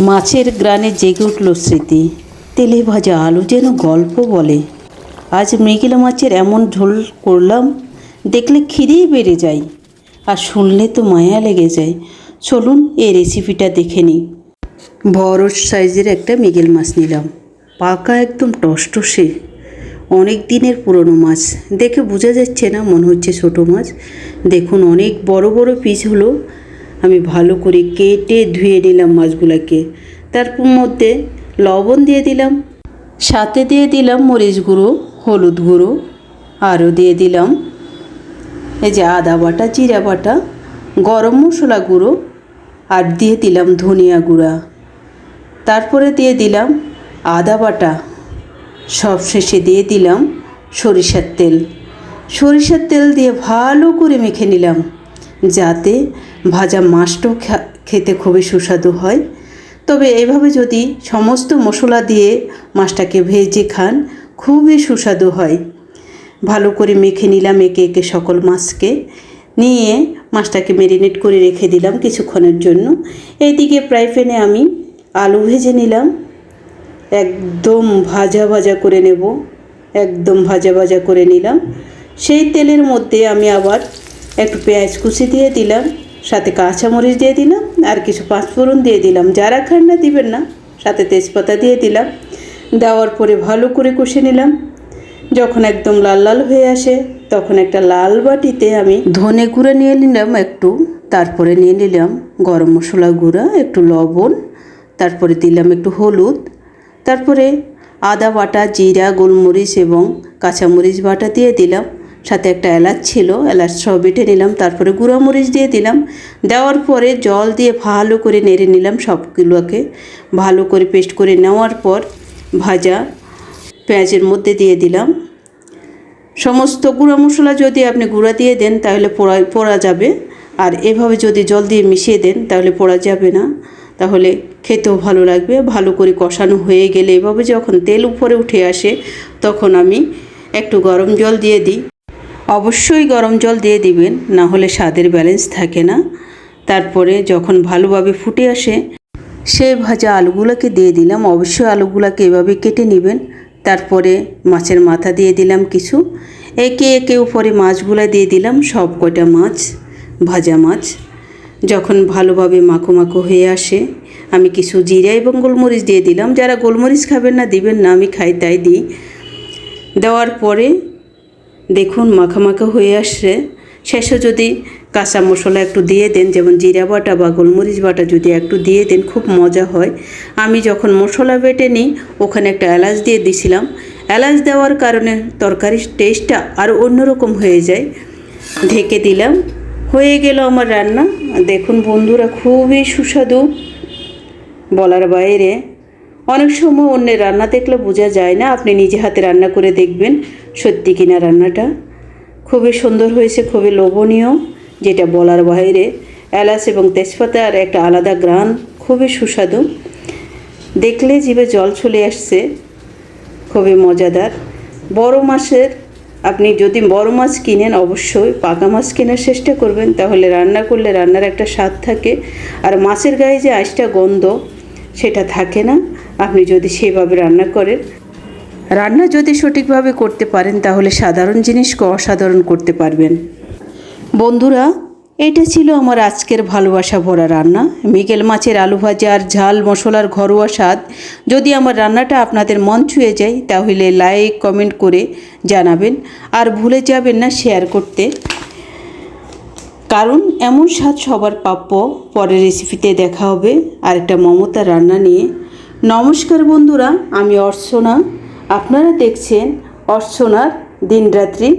মাছের গ্রানে জেগে উঠল স্মৃতি। তেলে ভাজা আলু যেন গল্প বলে। আজ মৃগেলা মাছের এমন ঝোল করলাম, দেখলে খিদেই বেড়ে যায়। আর শুনলে তো মায়া লেগে যায়। চলুন এই রেসিপিটা দেখে নিই। বড় সাইজের একটা মৃগেল মাছ নিলাম। পাকা একদম টসটসে। অনেক দিনের পুরনো মাছ। দেখে বোঝা যাচ্ছে না, মনে হচ্ছে ছোটো মাছ। দেখুন, অনেক বড় বড় পিস হলো। আমি ভালো করে কেটে ধুয়ে নিলাম মাছগুলোকে। তার মধ্যে লবণ দিয়ে দিলাম। সাথে দিয়ে দিলাম মরিচ গুঁড়ো, হলুদ গুঁড়ো, আরও দিয়ে দিলাম এই যে আদা বাটা, জিরা বাটা, গরম মশলা গুঁড়ো আর দিয়ে দিলাম ধনিয়া গুঁড়া। তারপরে দিয়ে দিলাম আদা বাটা। সব শেষে দিয়ে দিলাম সরিষার তেল। সরিষার তেল দিয়ে ভালো করে মেখে নিলাম। যাতে ভাজা মাছটাও খেতে খুবই সুস্বাদু হয়। তবে এভাবে যদি সমস্ত মশলা দিয়ে মাছটাকে ভেজে খান, খুবই সুস্বাদু হয়। ভালো করে মেখে নিলাম একে একে সকল মাছকে। নিয়ে মাছটাকে মেরিনেট করে রেখে দিলাম কিছুক্ষণের জন্য। এইদিকে ফ্রাই প্যানে আমি আলু ভেজে নিলাম। একদম ভাজা ভাজা করে নেব। একদম ভাজা ভাজা করে নিলাম। সেই তেলের মধ্যে আমি আবার একটু পেঁয়াজ কুচি দিয়ে দিলাম, সাথে কাঁচামরিচ দিয়ে দিলাম, আর কিছু পাঁচফোড়ন দিয়ে দিলাম। যারা খান না দিবেন না, সাথে তেজপাতা দিয়ে দিলাম। দেওয়ার পরে ভালো করে কষে নিলাম। যখন একদম লাল লাল হয়ে আসে, তখন একটা লাল বাটিতে আমি ধনে গুঁড়া নিয়ে নিলাম একটু। তারপরে নিয়ে নিলাম গরম মশলা গুঁড়া, একটু লবণ, তারপরে দিলাম একটু হলুদ। তারপরে আদা বাটা, জিরা, গোলমরিচ এবং কাঁচামরিচ বাটা দিয়ে দিলাম। সাথে একটা এলাচ ছিল, এলাচ সব বেটে নিলাম, তারপরে গুঁড়া মরিচ দিয়ে দিলাম। দেওয়ার পরে জল দিয়ে ভালো করে নেড়ে নিলাম সবগুলোকে। ভালো করে পেস্ট করে নেওয়ার পর ভাজা পেঁয়াজের মধ্যে দিয়ে দিলাম। সমস্ত গুঁড়া মশলা যদি আপনি গুঁড়া দিয়ে দেন, তাহলে পোড়া পোড়া যাবে। আর এভাবে যদি জল দিয়ে মিশিয়ে দেন, তাহলে পোড়া যাবে না। তাহলে খেতেও ভালো লাগবে। ভালো করে কষানো হয়ে গেলে এভাবে যখন তেল উপরে উঠে আসে, তখন আমি একটু গরম জল দিয়ে দিই। অবশ্যই গরম জল দিয়ে দিবেন, না হলে স্বাদের ব্যালেন্স থাকে না। তারপরে যখন ভালোভাবে ফুটে আসে সেই ভাজা আলুগুলোকে দিয়ে দিলাম। অবশ্যই আলুগুলোকে এভাবে কেটে নেবেন। তারপরে মাছের মাথা দিয়ে দিলাম কিছু। একে একে উপরে মাছগুলো দিয়ে দিলাম, সব কটা মাছ? ভাজা মাছ। যখন ভালোভাবে মাখো মাখো হয়ে আসে, আমি কিছু জিরা এবং গোলমরিচ দিয়ে দিলাম। যারা গোলমরিচ খাবেন না, দিবেন না, আমি খাই তাই দিই। দেওয়ার পরে দেখুন মাখা মাখা হয়ে আসছে। শেষে যদি কাঁচা মশলা একটু দিয়ে দেন, যেমন জিরা বাটা বা গোলমরিচ বাটা যদি একটু দিয়ে দেন, খুব মজা হয়। আমি যখন মশলা বেটে নিই, ওখানে একটা এলাচ দিয়ে দিছিলাম। এলাচ দেওয়ার কারণে তরকারির টেস্টটা আরও অন্যরকম হয়ে যায়। ঢেকে দিলাম। হয়ে গেল আমার রান্না। দেখুন বন্ধুরা, খুবই সুস্বাদু। বলার বাইরে অনেক সময় অন্যের রান্না দেখলে বোঝা যায় না, আপনি নিজে হাতে রান্না করে দেখবেন সত্যি কিনা রান্নাটা। খুবই সুন্দর হয়েছে, খুবই লোভনীয়, যেটা বলার বাইরে। এলাচ এবং তেজপাতার একটা আলাদা গ্রান, খুবই সুস্বাদু। দেখলে জিভে জল চলে আসছে, খুবই মজাদার। বড় মাছের, আপনি যদি বড় মাছ কিনেন, অবশ্যই পাকা মাছ কেনার চেষ্টা করবেন, তাহলে রান্না করলে রান্নার একটা স্বাদ থাকে। আর মাছের গায়ে যে আইসটা গন্ধ, সেটা থাকে না। আপনি যদি সেভাবে রান্না করেন। রান্না যদি সঠিকভাবে করতে পারেন, তাহলে সাধারণ জিনিসকে অসাধারণ করতে পারবেন। বন্ধুরা, এটা ছিল আমার আজকের ভালোবাসা ভরা রান্না। মিগেল মাছের আলু ভাজা আর ঝাল মশলার ঘরোয়া স্বাদ। যদি আমার রান্নাটা আপনাদের মন ছুঁয়ে যায়, তাহলে লাইক, কমেন্ট করে জানাবেন। আর ভুলে যাবেন না শেয়ার করতে। কারণ এমন স্বাদ সবার প্রাপ্য। পরের রেসিপিতে দেখা হবে। আর একটা মমতা রান্না নিয়ে নমস্কার বন্ধুরা আমি অর্চনা। আপনারা দেখছেন অর্চনার দিনরাত্রি।